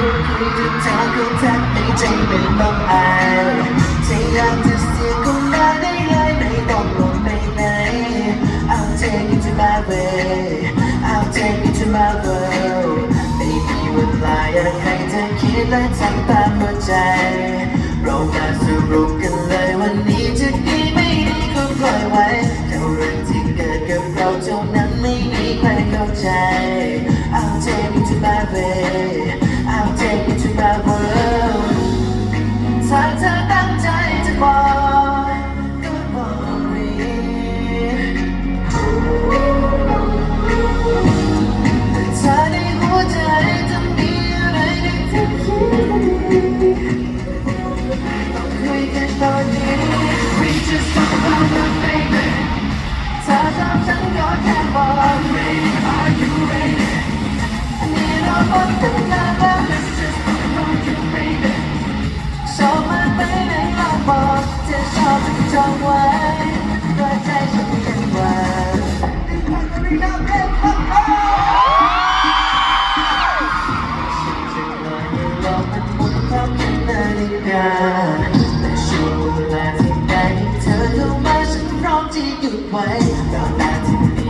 อคุยก็คุยจนเธอก็แทบไม่ใจเป็นลมหายเธออยากจะเสียคนมาได้เลยไม่ต้องลงไปไหน I'll take you to my way I'll take you to my world ไม่มีเวลาอยากให้เธอคิดและทำตามหัวใจ เรามาสรุปกันเลยวันนี้จะดี แต่ช่วงเวลาที่ได้เธอเข้ามาฉันพร้อมที่หยุดไว้ตอนนาที่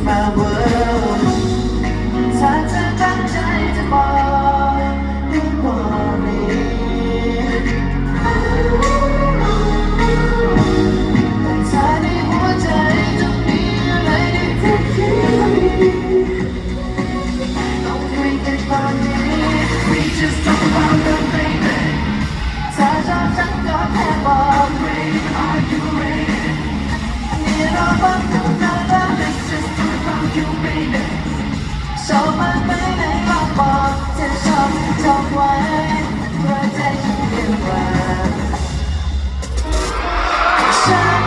take you to my world ถ้าเธอตั้งใจจะบอกก็บอกเลยแต่ถ้าในหัวใจจะมีอะไรที่เธอคิดต้องคุยกันตอนนี้ We just talk about the baby ถ้าชอบฉันก็แค่บอก Baby are you ready อันนี้เราบอก ชอบมากไหมไหนกบอกจะชอบจองไว้ราะใจเปลี่ยนว่า